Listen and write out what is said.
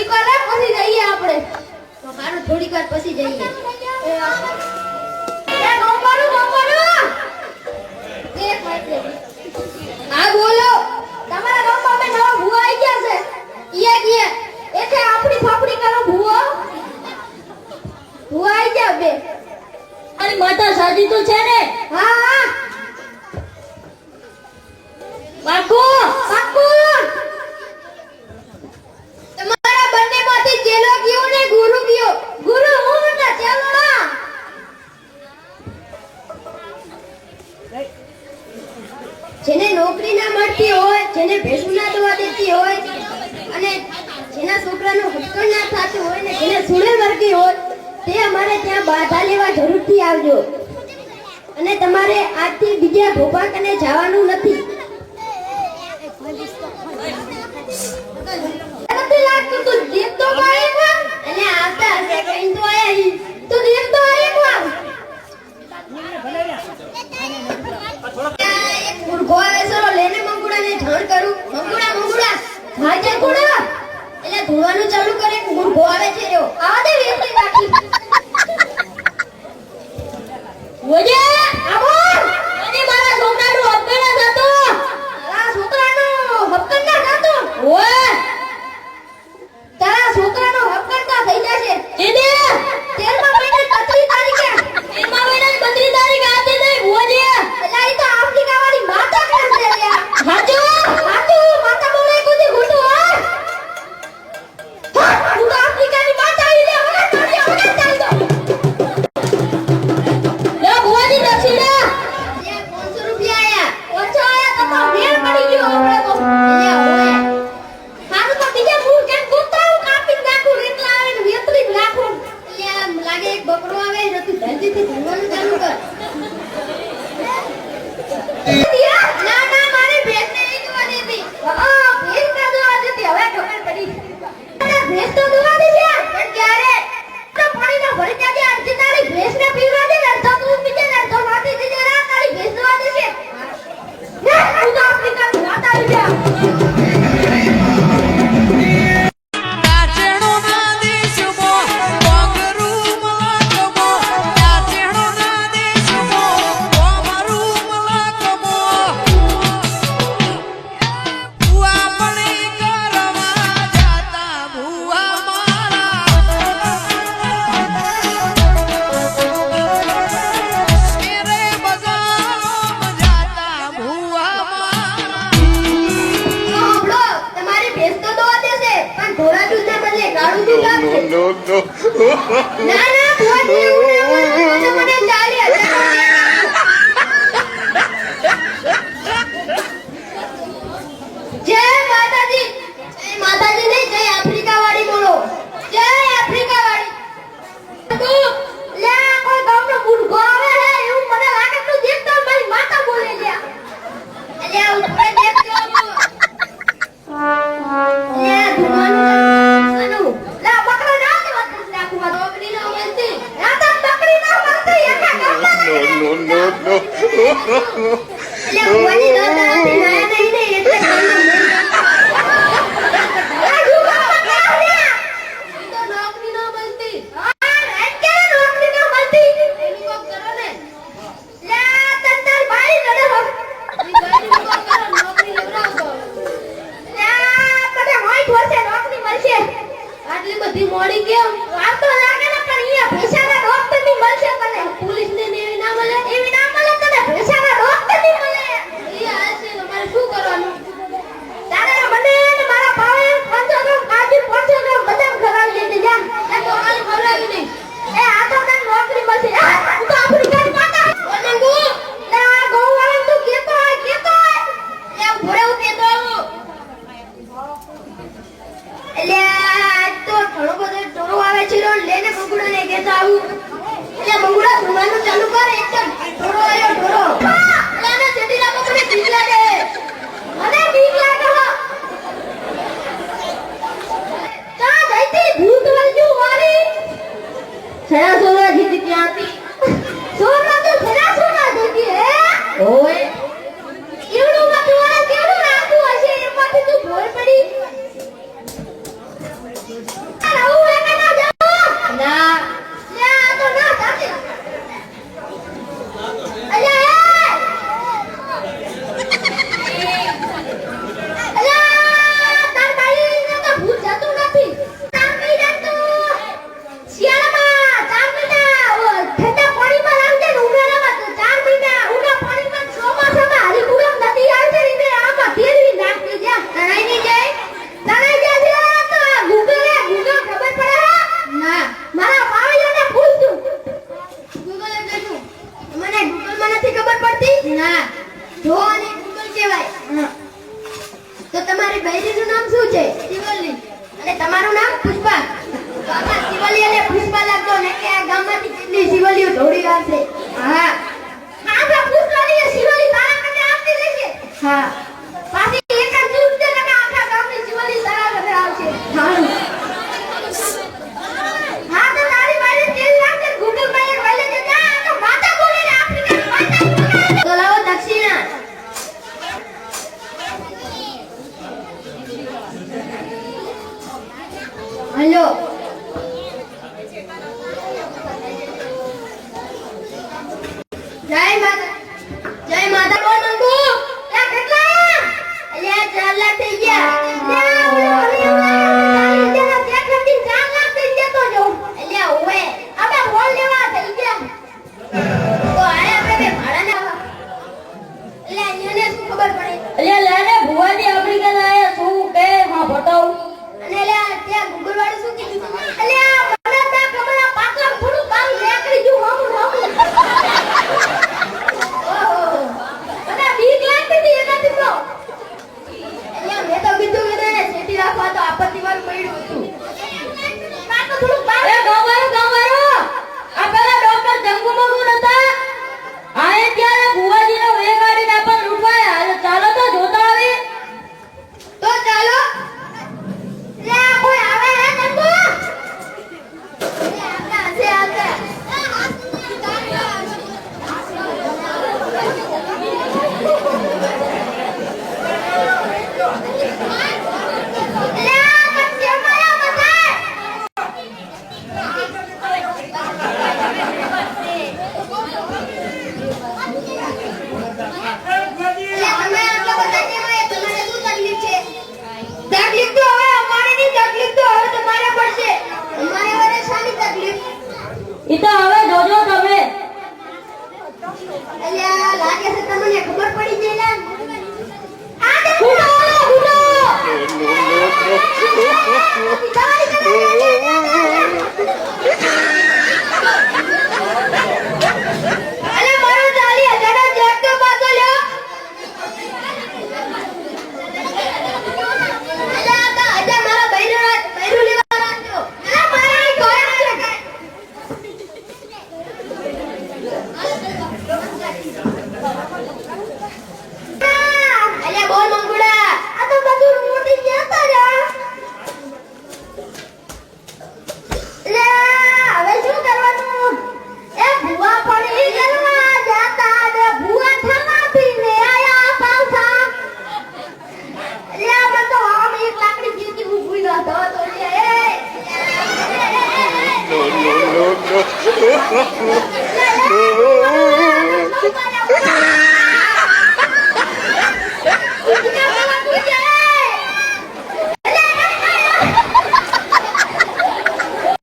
થોડીક વાર પછી જઈએ આપણે. તો સારું વાર પછી જઈએ. આવી ગયા છે. અરે માતા સાજી તો છે ને. હા હા. બાકુ. જેને નોકરી ના મળતી હોય, જેને ભેસું ના દોવા દેતી હોય, અને જેના છોકરાનું હક્કણ ના થતું હોય ને જેને સુડે મળતી હોય, તે અમારે ત્યાં બાધા લેવા જરૂરથી આવજો. અને તમારે આજથી બીજા ભોપાકને જવાનું નથી. ચાલુ ચાલુ કરે ઊંઘો આવે છે રહ્યો આ દે વેફરી બાકી. ઓજે આવો. અને મારા સોનાનું હપ્તે ના થતો આ સોનાનું હપ્તે ના થતો ઓય. না Thank you. હતી ના. ધો અને કુંડલ કહેવાય તો તમારી બૈરીનું નામ શું છે? શિવલી અને તમારું નામ પુષ્પા. તો આમાં શિવલી અને પુષ્પા લાગતો ને કે આ ગામમાંથી કેટલી શિવલીઓ દોડી આવશે હા. હા, તો શિવલી તારા કરતા આપતી લેશે હા. પાછી 没有 इथं